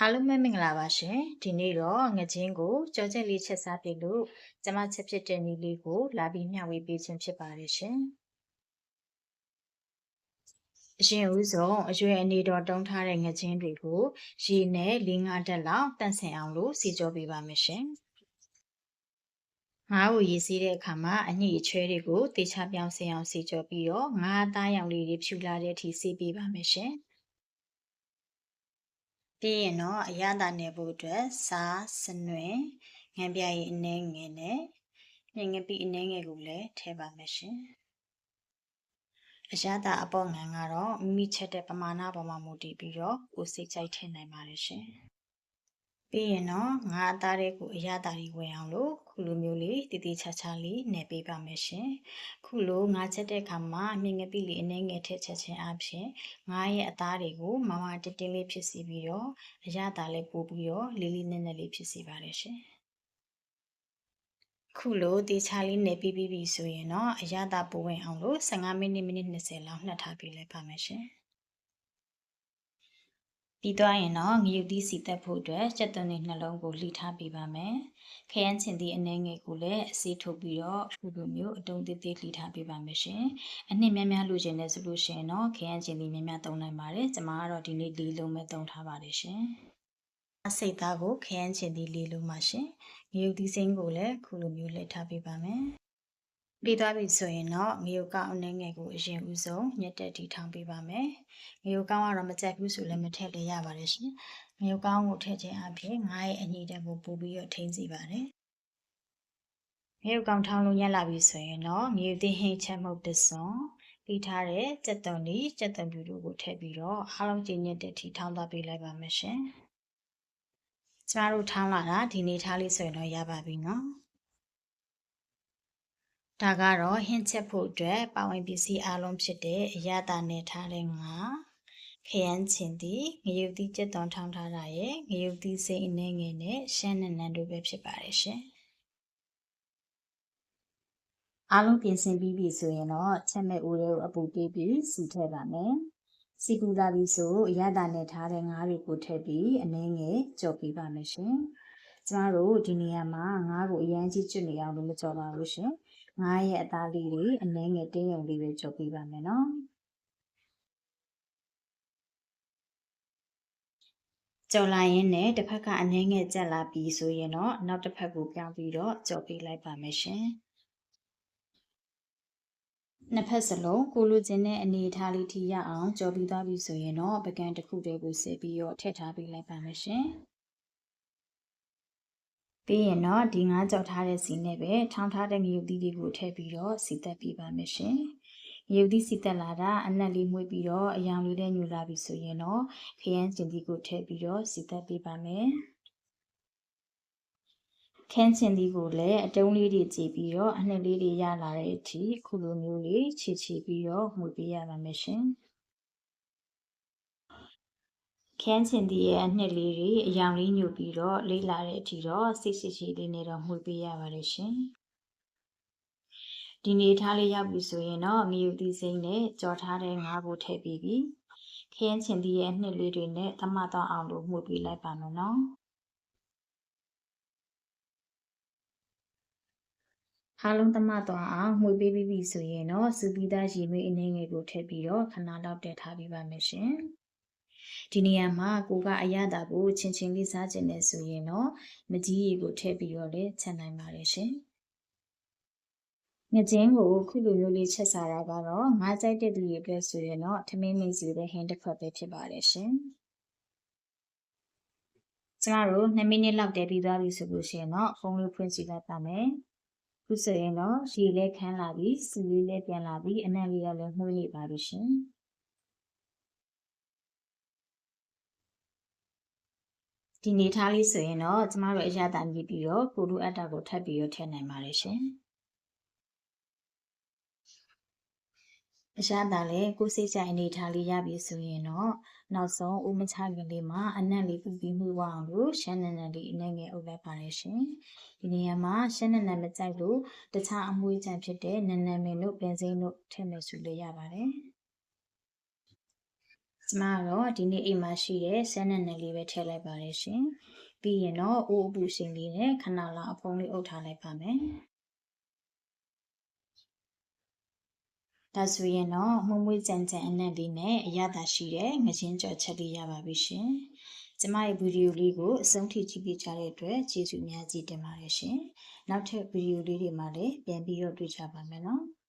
အားလုံးပဲမင်္ဂလာပါရှင်ဒီနေ့တော့ငကြင်းကိုကြောချက်လေးချက်စားပြလို့ကျမချက်ဖြစ်တဲ့နီးလေးကို လာပြီးမျှဝေပေးခြင်းဖြစ်ပါတယ်ရှင်အရှင်ဦးဆုံးအရွယ်အနေတော်တုံးထားတဲ့ငကြင်းတွေကိုရေနဲ့၄၅တက်လောက်တန့်စင်အောင်လို့စီကြောပေးပါမယ်ရှင်ငါးကိုရေးစီးတဲ့အခါမှာအညိအချွဲတွေကိုတေချာပြောင်းစင်အောင်စီကြောပြီးတော့ငါးသားရောင်လေးတွေဖြူလာတဲ့အထိစီးပေးပါမယ်ရှင်။ ပြီးရင်တော့အရသာနယ်ဖို့အတွက်စားစနွင်ငံပြရည်အနှဲငယ်နဲ့ငငပိအနှဲငယ်ကိုလည်းထည့်ပါမယ်ရှင်အရသာအပေါ်ငံကတော့မိမိချက်တဲ့ပမာဏပေါ်မှာမူတည်ပြီးတော့ကိုစိတ်ကြိုက်ထည့်နိုင်ပါတယ်ရှင် ပြီးရင်တော့ငါးအသားတွေကိုအရသာတွေဝင်အောင်လို့ခုလိုမျိုးလေးတည်တည်ချာချာလေးနယ်ပေးပါမယ်ရှင်ခုလိုငါးချက်တဲ့အခါမှာအမြင့်ငပိလေးအနှဲငယ်ထည့်ချက်ခြင်းအပြင်ငါးရဲ့အသားတွေကိုမမတင်းတင်းလေးဖြစ်စီပြီးတော့အရသာလေးပို့ပြီးတော့လေးလေးနက်နက်လေးဖြစ်စီပါတယ်ရှင်ခုလိုတေချာလေးနယ်ပြီးပြီးပြီဆိုရင်တော့အရသာပိုဝင်အောင်လို့15မိနစ်မိနစ်20လောက်နှက်ထားပြီးလိုက်ပါမယ်ရှင် ပြီးသွားရင်တော့ငရုတ်သီးစီတက်ဖို့အတွက်စက်သွန်တွေနှလုံးကိုလှီထားပေးပါမယ်။ခရမ်းချင်သည့်အနှဲငယ်ကိုလည်းအစေးထုတ်ပြီးတော့ခုလိုမျိုးအတုံးသေးသေးလှီထားပေးပါမယ်ရှင်။အနှစ်များများလိုချင်တယ်ဆိုလို့ရှိရင်တော့ခရမ်းချင်သည့်များများသုံးနိုင်ပါတယ်။ကျွန်မကတော့ဒီနေ့လေးလုံးပဲသုံးထားပါတယ်ရှင်။အစိတ်သားကိုခရမ်းချင်သည့်လေးလုံးပါရှင်။ငရုတ်သီးစိမ်းကိုလည်းခုလိုမျိုးလှည့်ထားပေးပါမယ်။ ပြီးသွားပြီဆိုရင်တော့ငရုတ်ကောင်းအနေငယ်ကိုအရင်ဦးဆုံးညက်တက်တီထောင်ပေးပါမယ်ငရုတ်ကောင်းကတော့မကြိုက်ဘူးဆိုလည်းမထည့်လည်းရပါတယ်ရှင်ငရုတ်ကောင်းကိုထည့်ခြင်းအပြင်ငါးရဲ့အညီတက်ကိုပို့ပြီးတော့ထိန်းစီပါတယ်ငရုတ်ကောင်းထောင်းလို့ရလာပြီဆိုရင်တော့ငရုတ်သင်းဟင်းချက်မှုတ်တစွန်ပြီးထားတဲ့ကြက်သွန်ဒီကြက်သွန်ပြူတို့ကိုထည့်ပြီးတော့အားလုံးကျင်းညက်တဲ့ထီထောင်းသွားပေးလိုက်ပါမယ်ရှင်ကျမတို့ထောင်းလာတာဒီနေ့ထားလေးဆိုရင်တော့ရပါပြီနော် ဒါကတော့ဟင်းချက်ဖို့အတွက်ပါဝင်ပစ္စည်းအလုံးဖြစ်တဲ့အရသာနဲ့ထားတဲ့ငါခရမ်းချင်သည်ငရုတ်သီးကြက်သွန်ထောင်းထားတာရဲ့ငရုတ်သီးစိမ်းအနှဲငယ်နဲ့ရှမ်းနန်းနန်းတို့ပဲဖြစ်ပါတယ်ရှင်အားလုံးပြင်ဆင်ပြီးပြီဆိုရင်တော့ချက်မဲ့ဦးလေးကိုအပူပေးပြီးစီထည့်ပါမယ်စီကူလာပြီဆိုအရသာနဲ့ထားတဲ့ငါးတွေကိုထည့်ပြီးအနှဲငယ်ကြော်ပေးပါမယ်ရှင်ကျမတို့ဒီနေရာမှာငါးကိုအရန်ကြီးကျွတ်နေအောင်လို့မကြော်ပါဘူးရှင် ငါးရဲ့အသားလေးတွေအနှဲငယ်တင်းယုံလေးပဲကြုတ်ပေးပါမယ်နော်ကြော်လာရင်နဲ့တစ်ဖက်ကအနှဲငယ်ကြက်လာပြီဆိုရင်တော့နောက်တစ်ဖက်ကိုပြောင်းပြီးတော့ကြော်ပေးလိုက်ပါမယ်ရှင်နှစ်ဖက်စလုံးကိုလိုချင်တဲ့အနေအထားလေးထိရအောင်ကြော်ပြီးသွားပြီဆိုရင်တော့ပကံတစ်ခုတည်းကိုစစ်ပြီးတော့ထည့်ထားပေးလိုက်ပါမယ်ရှင်။ ပြီးရင်တော့ဒီငါးကြော်ထားတဲ့စီနဲ့ပဲထောင်းထားတဲ့ငရုတ်သီးတွေကိုထည့်ပြီးတော့စီတက်ပြပါမယ်ရှင်။ငရုတ်သီးစီတက်လာတာအနက်လေးမှုပြီးတော့အယောင်လေးနဲ့ညူလာပြီဆိုရင်တော့ခရမ်းကျင်သီးကိုထည့်ပြီးတော့စီတက်ပြပါမယ်။ခန်းချင်သီးကိုလည်းအတုံးလေးတွေကြည့်ပြီးတော့အနှစ်လေးတွေရလာတဲ့အထိခုလိုမျိုးလေးခြေခြေပြီးတော့မှုပေးရပါမယ်ရှင်။ ခန်းချင်တည်းရဲ့အနှစ်လေးတွေအယောင်လေးညှို့ပြီးတော့လေးလာတဲ့အထိတော့စိတ်ရှိရှိလေးနဲ့တော့မှုပေးရပါတယ်ရှင်ဒီနေထားလေးရောက်ပြီဆိုရင်တော့ငရုတ်သီးစိမ့်နဲ့ကြော်ထားတဲ့ငါးကိုထည့်ပြီးပြီခရမ်းချင်တည်းရဲ့အနှစ်လေးတွေနဲ့သမတော့အောင်လို့မှုပေးလိုက်ပါမယ်နော်အားလုံးသမသွားအောင်မှုပေးပြီးပြီဆိုရင်တော့စူပီသားရေမွေးအနေငယ်ကိုထည့်ပြီးတော့ခဏလောက်တည်ထားပြီးပါမယ်ရှင်။ ဒီနေရာမှာကိုကအရသာကိုချင်းချင်းလေးစားကျင်နေဆိုရင်တော့မကြီးရီကိုထည့်ပြီးတော့လည်းချက်နိုင်ပါတယ်ရှင်ငကြင်းကိုခုလိုမျိုးလေးချက်စားတာကတော့ငါးကြိုက်တဲ့သူတွေအတွက်ဆိုရင်တော့ထမင်းမင်းစီတဲ့ဟင်းတစ်ခွက်ပဲဖြစ်ပါတယ်ရှင်ကျမတို့2မိနစ်လောက်တည်ပြီးသွားပြီဆိုလို့ရှိရင်တော့ဖုန်းလေးဖွင့်ကြည့်လိုက်ပါမယ်ခုဆိုရင်တော့ရေလေးခန်းလာပြီးစီလေးလေးပြန်လာပြီးအနံ့လေးလည်းနှွှေးနေပါပြီရှင် ဒီနေထားလေးဆိုရင်တော့ကျမတို့အရသာမြည်ပြီးတော့ကိုလူအပ်တာကိုထပ်ပြီးတော့ထည့်နိုင်ပါတယ်ရှင်အရသာလည်းကိုစိတ်ကြိုက်အနေထားလေးရပြီဆိုရင်တော့နောက်ဆုံးဦးမချကလေးမှာအနံ့လေးပူပြီးမှုအောင်လို့ရှမ်းနံနံလေးအနှဲငယ်အုပ်လိုက်ပါတယ်ရှင်ဒီနေရာမှာရှမ်းနံနံမကြိုက်လို့တခြားအမွှေးချံဖြစ်တဲ့နံနံမင်းတို့ပင်စိမ်းတို့ထည့်မယ်ဆိုလို့ရပါတယ် ကျမကတော့ဒီနေ့အိမ်မှာရှိတဲ့ဆန်းနဲ့နယ်လေးပဲထည့်လိုက်ပါတယ်ရှင်ပြီးရင်တော့အိုးအပူရှင်လေးနဲ့ခဏလောက်အဖုံးလေးအုပ်ထားလိုက်ပါမယ်ဒါဆိုရင်တော့မှုံမွေးကြံကြံအနက်လေးနဲ့အရသာရှိတဲ့ငချင်းကြော်ချက်လေးရပါပြီရှင်။ကျမရဲ့ဗီဒီယိုလေးကိုအဆုံးထိကြည့်ပြကြတဲ့အတွက်ကျေးဇူးအများကြီးတင်ပါတယ်ရှင်။နောက်ထပ်ဗီဒီယိုလေးတွေမှာလည်းပြန်ပြီးတော့တွေ့ကြပါမယ်နော်။